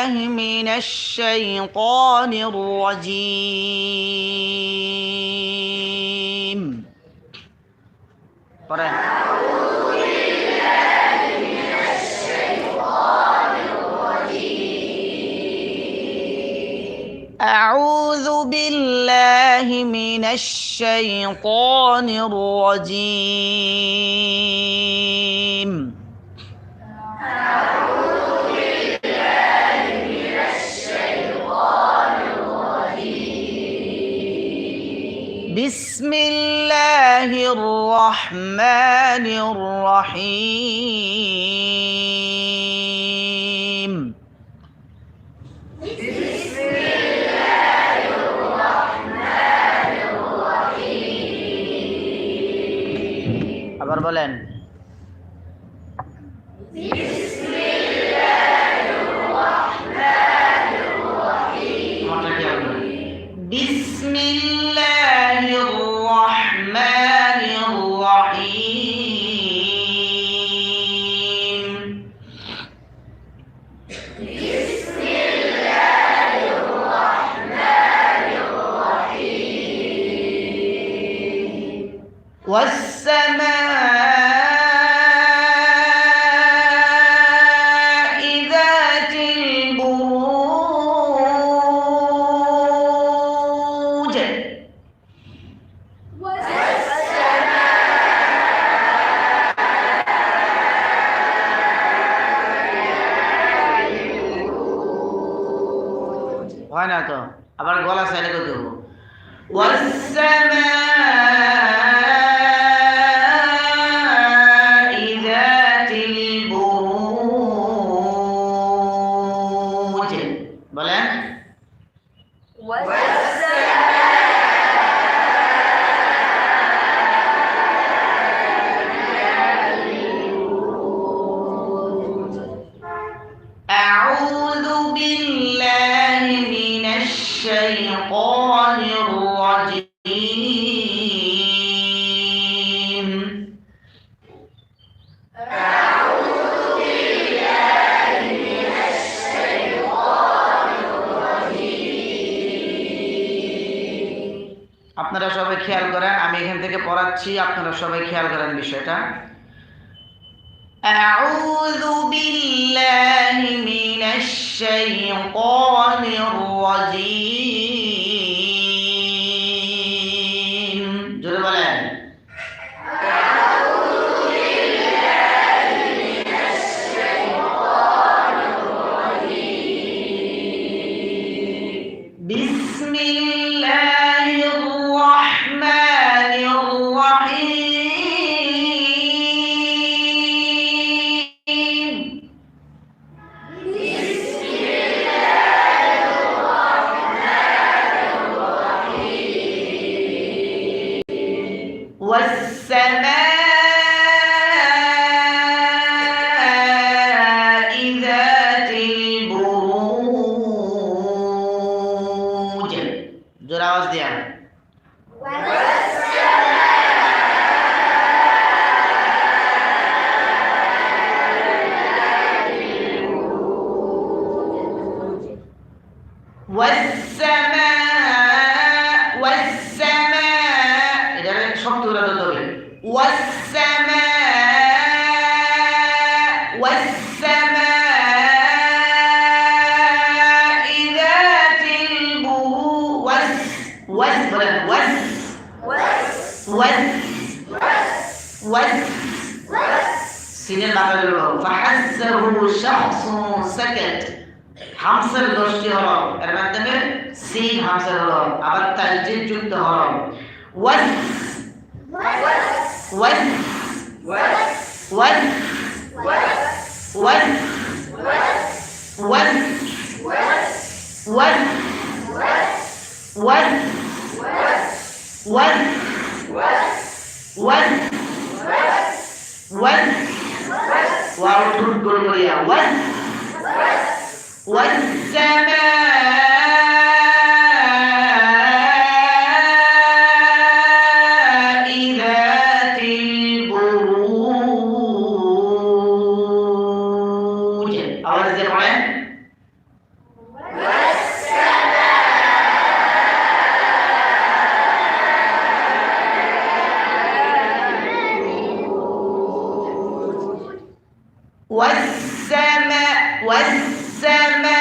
بالله من الشيطان الرجيم পড়েন أعوذ بالله من الشيطان الرجيم بسم الله الرحمن الرحيم بسم الله الرحمن الرحيم আবার বলেন بسم الله الرحمن الرحيم بسم الله أعوذ بالله من الشيطان الرجيم আপনারা সবাই খেয়াল করেন আমি এখান থেকে পড়াচ্ছি আপনারা সবাই খেয়াল করেন বিষয়টা أعوذ شيء قادر وزير والسماء والسماء এটা শক্ত করে ধরতে হবে والسماء والسماء ذات البروج وس وس বলেন وس وس وس সিনের বাংলা হলো ফাহাসাহু শাখসু সাকাত হামসার দশটি হরফ এর মাধ্যমে সিন হামসার হরফ আবার তালজিল যুক্ত হরফ ওয়াস ওয়াস ওয়াস ওয়াস ওয়াস ওয়াস ওয়াস ওয়াস ওয়াস ওয়াস ওয়াও ঠুট গোল করিয়া ওয়াস والسماء Sandman.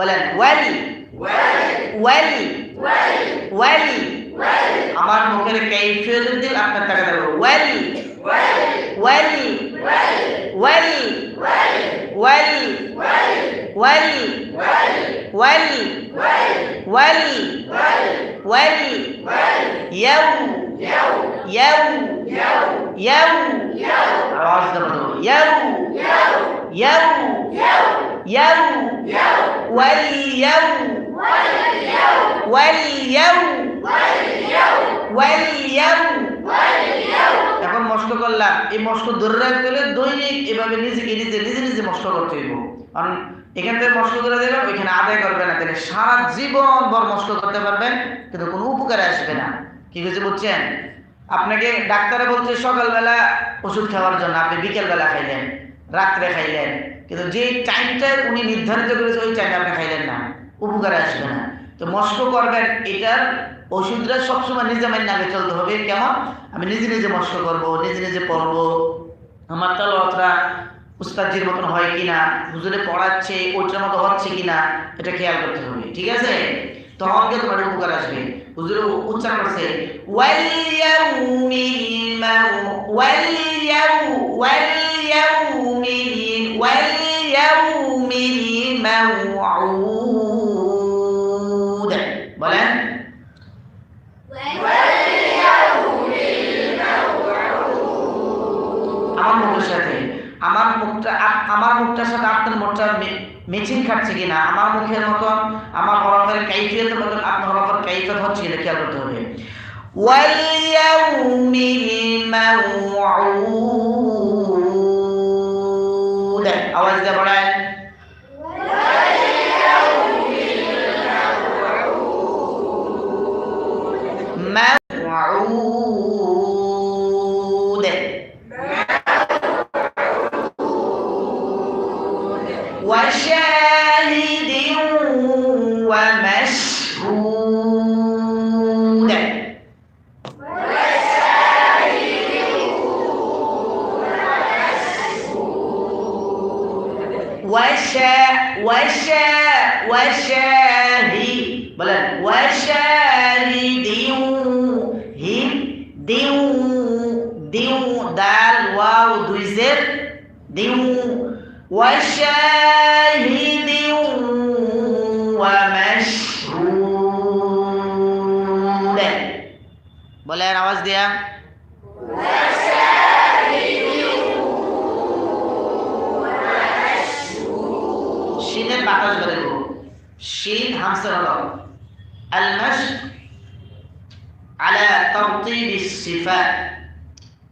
বলেন, ওয়াল। ওয়াল। ওয়াল। আমার মুখের কাইফিয়ত দিল আপনার টাকা দেবো। ওয়াল। ওয়াল। ওয়াল। ওয়াল। ওয়াল। ওয়াল। ওয়াল। ওয়াল। ইয়াউ। ইয়াউ। ইয়াউ। আওয়াজ দেবো ইয়াউ ইয়াউ। ইয়াউ واليوم واليوم واليوم এখন মস্ত করলাম এই মস্ত ধরে রাখতে হলে দৈনিক এভাবে নিজেকে নিজে নিজে নিজে মস্ত করতে হইব কারণ এখান থেকে মস্ত করে দেবেন ওইখানে আদায় করবে না তাহলে সারা জীবন ভর মস্ত করতে পারবেন কিন্তু কোনো উপকারে আসবে না কি হয়েছে বুঝছেন আপনাকে ডাক্তারে বলছে সকালবেলা ওষুধ খাওয়ার জন্য আপনি বিকেলবেলা খাইলেন রাত্রে খাইলেন। কিন্তু যে টাইমটা উনি নির্ধারিত করেছে, ওই টাইমে আপনি খাইলেন না। উপকারে আসবে না। তো মস্ক করবেন, এটার ওষুধটা সবসময় নিজে মাইনে আগে চলতে হবে। কেমন? আমি নিজে নিজে মস্ক করব, নিজে নিজে পড়ব। আমার তালতরা উস্তাদজির মতন হয় কিনা, হুজুরে পড়াচ্ছে, ওইটার মতো হচ্ছে কিনা, এটা খেয়াল করতে হবে, ঠিক আছে? তখন গিয়ে তোমার উপকার আসবে। হুজুরে উচ্চারণ করছে ওয়ালিয়াউমিল মাউ ওয়ালিয়াউ ওয়ালিয়াউমিল ওয়ালিয়াউমিল মাউউদ বলেন আমার মুখের সাথে আমার মুখটা আপ- আমার মুখটার সাথে আপনার মুখটা মেচিং খাচ্ছে কিনা আমার মুখের মতন আমার হরফের কাইফিয়তের মতন আপনার হরফের কাইফিয়ত হচ্ছে কিনা খেয়াল করতে হবে واليوم الموعود আওয়াজ দিয়ে পড়েন মাউউন শিনের বাতাস বলে দেব। শিন হামসের হলো আলমাস আলা তরতিব সিফাত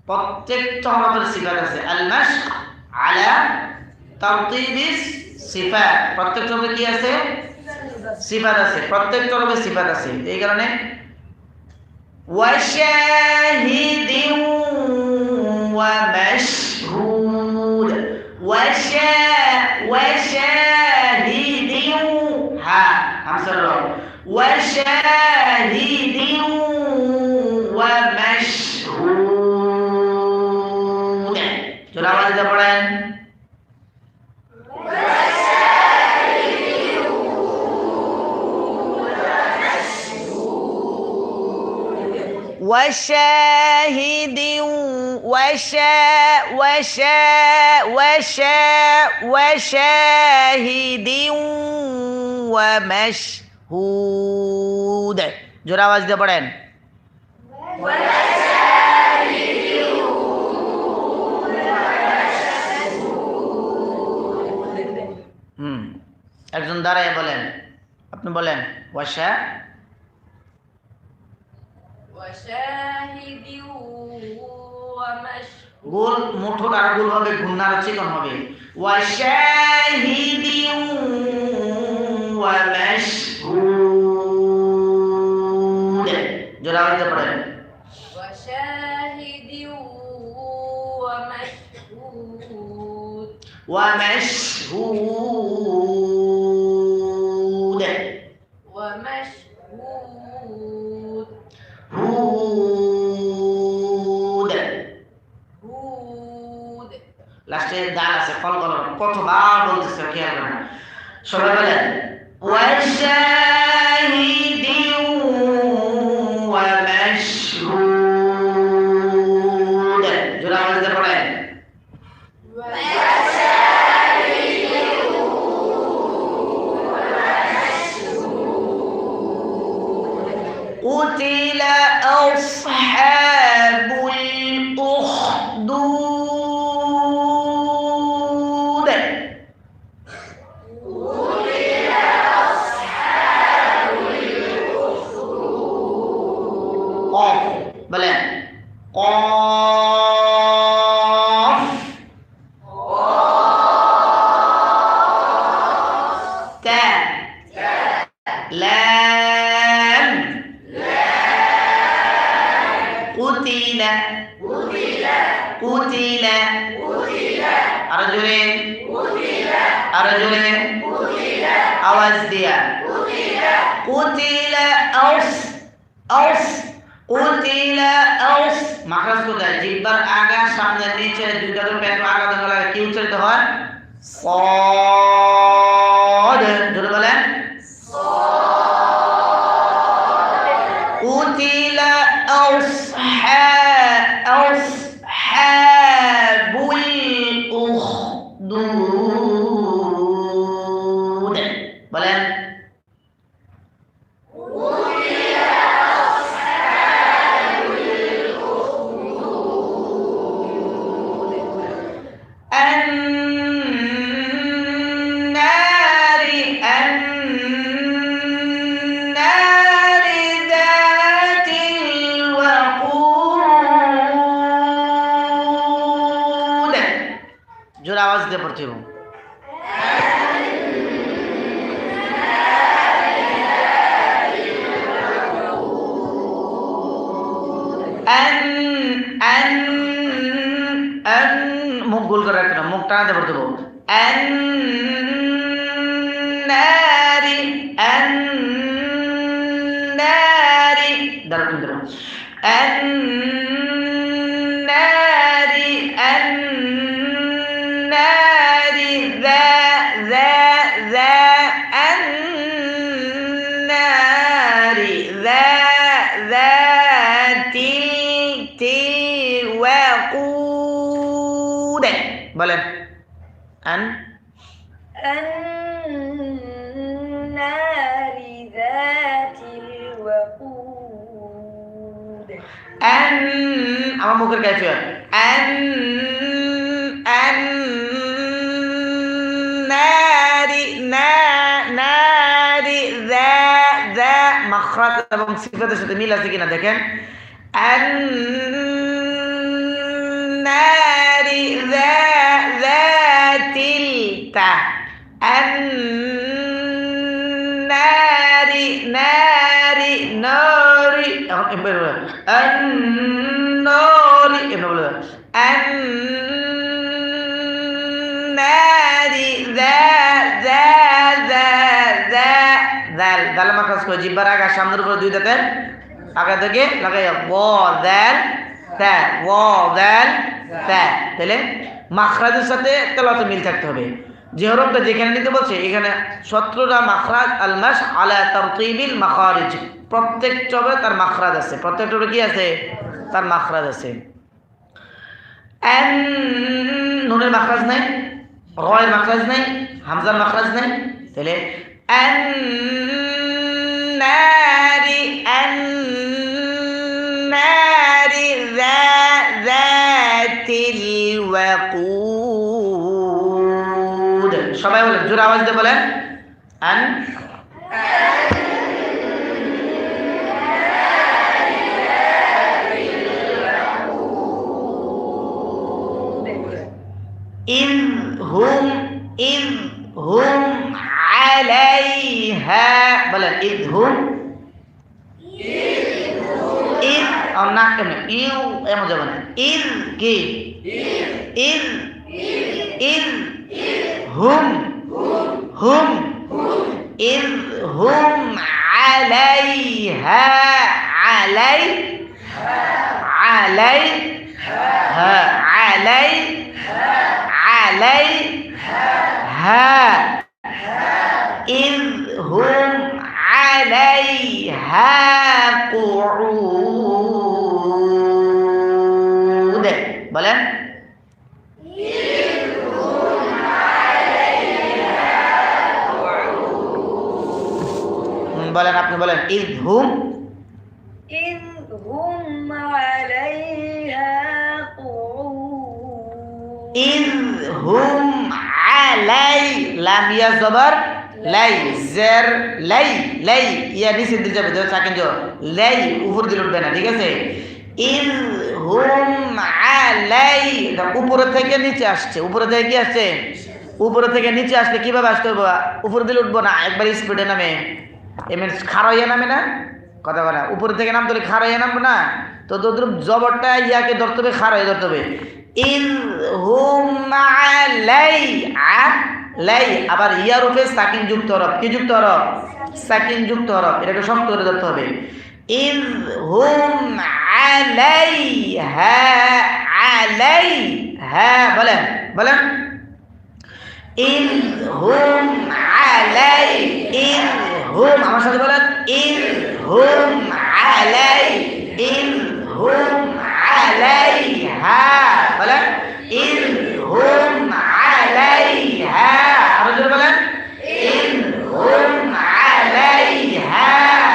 প্রত্যেকটা হরফের সিফাত আছে। আলমাস আলা তরতিব সিফাত প্রত্যেকটা হরফে কি আছে? সিফাত আছে। প্রত্যেকটা হরফে সিফাত আছে। এই কারণে وشاهد ومشهود وشا وشاهد ها خمسة الرب وشاهد ومشهود شو الأول إذا পড়েন وشاهد وشا وشا وشا وشاهد ومشهود ज़ोर आवाज़ दे पड़ेन হুম একজন দাঁড়ায় বলেন আপনি বলেন ওয়াশা গোল মুঠোর আর গোল হবে? ঘূর্ণার চিকন হবে ওয়াশাহিদি ওয়া মাশহুদ জোরে আওয়াজ পড়েন ওয়াশাহিদি ওয়া মাশহুদ ওয়া মাশহুদ লাস্টে দাল আছে ফল কল কতবার বলতেছে খেয়াল করেন সবাই বলেন ওয়াশাহিদি قتل قتل أرجل أرجل আওয়াজ দিয়া قتل أوس أوس قتل أوس মাখরাজ কোথায় জিহ্বার আগা সামনে নিচে দুইটা করে পেট আগা দেখা লাগে কি উচ্চারিত হয় صاد রাখতে না ممكن كيفية أن أن نار نا نار ذا ذا. مخرج. এবং সিফাতের সাথে মিল আছে কিনা দেখেন أن نار ذا ذا التا أن ناري. نار نار النار নারি এবার বলে দাল করে থেকে ও দাল তা তাহলে মাখরাজের সাথে তেলাতে মিল থাকতে হবে যে যেখানে নিতে বলছে এখানে সত্ররা মাখরাজ আলমাস আলা তারতিবিল মাখারিজ প্রত্যেক চবে তার মাখরাজ আছে প্রত্যেকটা কি আছে তার মাখরাজ আছে এন নুনের মাখরাজ নাই, রয়ের মাখরাজ নাই, হামজার মাখরাজ নাই। তাহলে অ্যান নারি অ্যান নারি সবাই বলে জোর আওয়াজ দিয়ে বলেন। এন إذ هم إذ هم عليها بلا إذ هم إذ أو نحن إيو يا مجابنا إذ كي إذ إذ إذ هم هم إذ هم عليها علي عليها ها علي عليها إذ هم عليها قعود বলেন হুম, বলেন আপনি বলেন ইদ হুম হুম লাই জের লাই উপর দিলে উঠবে না, ঠিক আছে? হুম উপরে থেকে নিচে আসছে, উপরে থেকে কি আসছে? উপরে থেকে নিচে আসলে কীভাবে আসতে হবে? উপরে দিলে উঠবো না, একবার স্পিডে নামে। এমনি খাড়া নামে না? কথা বলা উপরে থেকে নামতে হলে খারাইয়া নামবো না? তো তোদের জবরটা ইয়াকে ধরতে হবে খাড়া হয়ে ধরতে হবে। ইন হুম লাই আ লাই, আবার ইয়ার উপরে সাকিন যুক্ত হরফ। কি যুক্ত হরফ? সাকিন যুক্ত হরফ। এটাকে শক্ত করে ধরতে হবে। ইন হুম আলাই হ্যাঁ আলাই হ্যাঁ বলেন বলেন। ইন হুম আলাই ইন হুম, আমার সাথে বলেন। ইন হুম আলাই ইন হুম আলাই হ্যাঁ বলেন ইন হুম আলাই হ্যাঁ আরও জোরে বলেন ইন হুম আলাই হ্যাঁ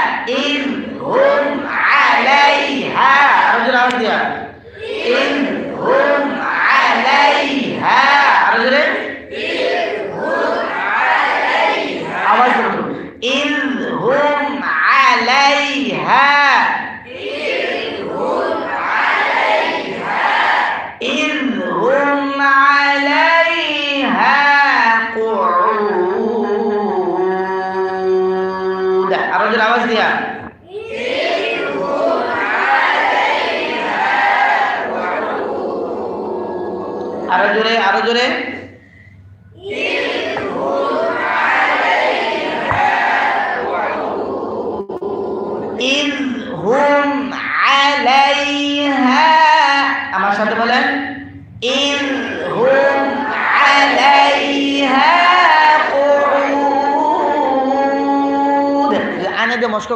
ইন হুম আলাই হ্যাঁ আরও জোরে আওয়াজ দিয়া। ইন হুম আলাই হ্যাঁ আরও জোরে। আওয়াজ করুন ইন হুম আলাইহা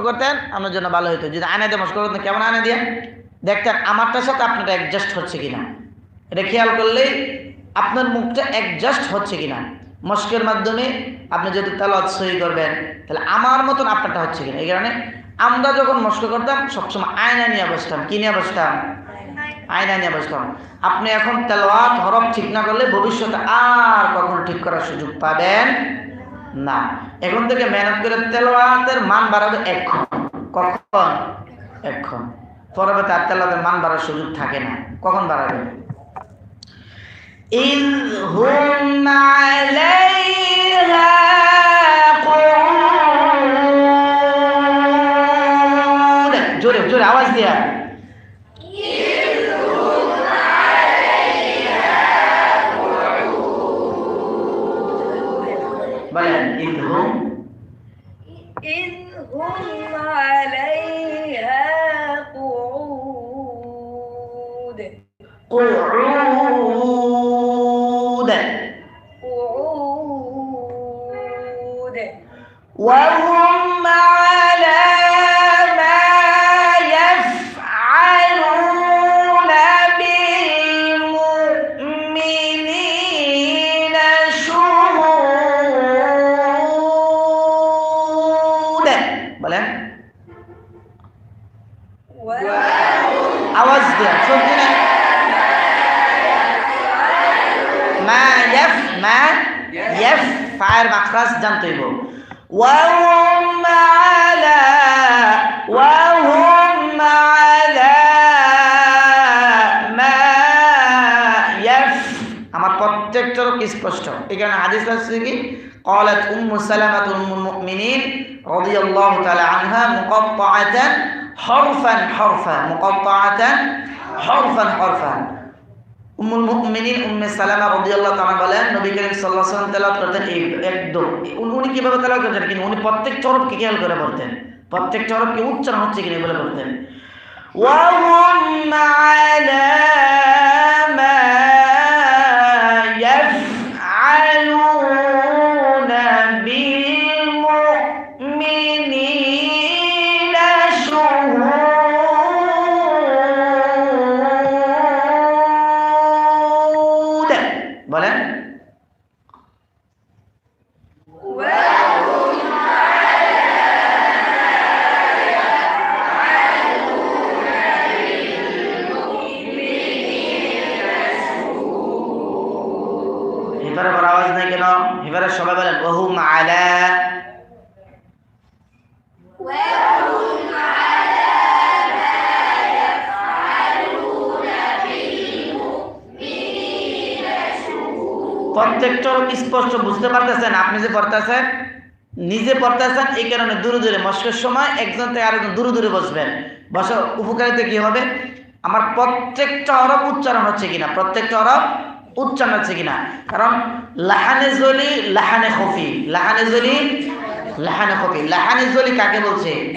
করতেন, আপনার জন্য ভালো হতো যদি আনে দিয়ে মস্ক করতেন, কেমন আনে দিয়ে? দেখতেন আমারটার সাথে আপনারটা অ্যাডজাস্ট হচ্ছে কিনা। এটা খেয়াল করলেই আপনার মুখটা অ্যাডজাস্ট হচ্ছে কিনা। মস্কের মাধ্যমে আপনি যদি তালাত সই করবেন, তাহলে আমার মতন আপনারটা হচ্ছে কিনা। এই কারণে আমরা যখন মস্ক করতাম, সবসময় আয়না নিয়ে বসতাম। কি নিয়ে বসতাম? আয়না নিয়ে বসতাম। আপনি এখন তেলোয়াত হরফ ঠিক না করলে ভবিষ্যতে আর কখনো ঠিক করার সুযোগ পাবেন না এখন থেকে মেহনত করে তেলোয়াতের মান বাড়াবে এক্ষণ কখন এক্ষণ পরবর্তী আর তেলোয়াতের মান বাড়ার সুযোগ থাকে না কখন বাড়াবে إذ هم عليها قعودا قعودا وهم على ما يفعلون بالمؤمنين شهود. بلا وهم عوض دي شوف هنا মা ইয়াফ মা ইয়াফ ফায়ের মাখরাজ জানতে হইব وهم على وهم على ما يف আমার প্রত্যেকটা রূপ স্পষ্ট এখানে হাদিস আছে কি قالت ام سلمة ام المؤمنين رضي الله تعالى عنها مقطعة حرفا حرفا مقطعة حرفا حرفا উম্মুল মুমিনিন উম্মে সালামা রাদিয়াল্লাহু তাআলা বলেন, নবী করিম সাল্লাল্লাহু আলাইহি ওয়াসাল্লাম তেলাওয়াত করতেন একদম। উনি কীভাবে তেলাওয়াত করতেন কিন্তু উনি প্রত্যেক চরফকে খেয়াল করে পড়তেন। প্রত্যেক চরফকে উচ্চারণ হচ্ছে কিনা বলে পড়তেন। ওয়া হুম আলা প্রত্যেকটা স্পষ্ট বুঝতে পারতেছেন, আপনি যে পড়তেছেন, নিজে পড়তেছেন, এই কারণে দূরে দূরে মস্কের সময় একজন থেকে আরেকজন দূরে দূরে বসবেন। বসা উপকারিতা কি হবে? আমার প্রত্যেকটা অরব উচ্চারণ হচ্ছে কিনা? প্রত্যেকটা অরব উচ্চারণ হচ্ছে কিনা? কারণ লাহানে জলি লাহানে খফি। লাহানে জলি লাহানে খফি। লাহানে জলি কাকে বলছে?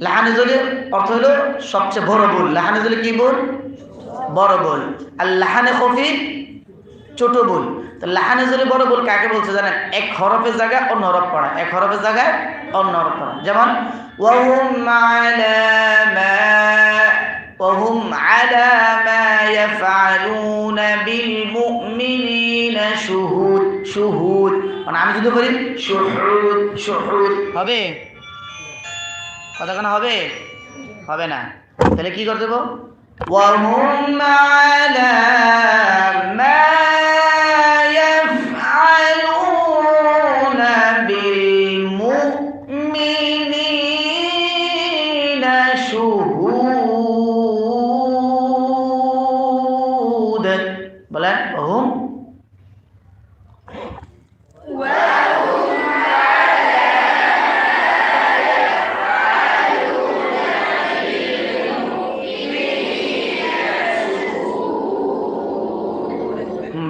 লাহানে জলি অর্থ হলো সবচেয়ে বড় ভুল। লাহানে জলি কি ভুল? বড় ভুল। আর লাহানে খফি ছোট ভুল তো লাহানে জলি বড় ভুল কাকে বলছে জানেন এক হরফের জায়গায় অন্য হরফ পড়া এক হরফের জায়গায় অন্য হরফ পড়া যেমন ওয়াহুম আলা মা وهم على ما يفعلون بالمؤمنين شهود شهود মানে আমি যদি বলি শুহুদ শুহুদ হবে কতক্ষণ হবে হবে না তাহলে কি করে দেবো وهم على ما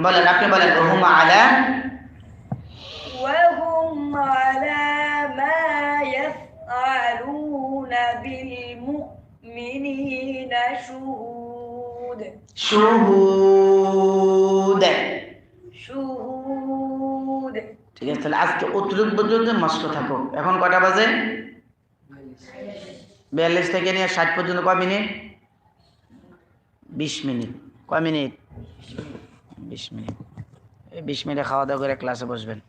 বলেন আপনি বলেন وهم على وهم على ما يفعلون بالمؤمنين شهود شهود شهود ঠিক আছে তাহলে আজকে অতিরিক্ত পর্যন্ত মস্ক থাকো এখন কটা বাজে বিয়াল্লিশ থেকে নিয়ে ষাট পর্যন্ত কয় মিনিট বিশ মিনিট কয় মিনিট বিশ মিনিট বিশ মিনিটে খাওয়া দাওয়া করে ক্লাসে বসবেন।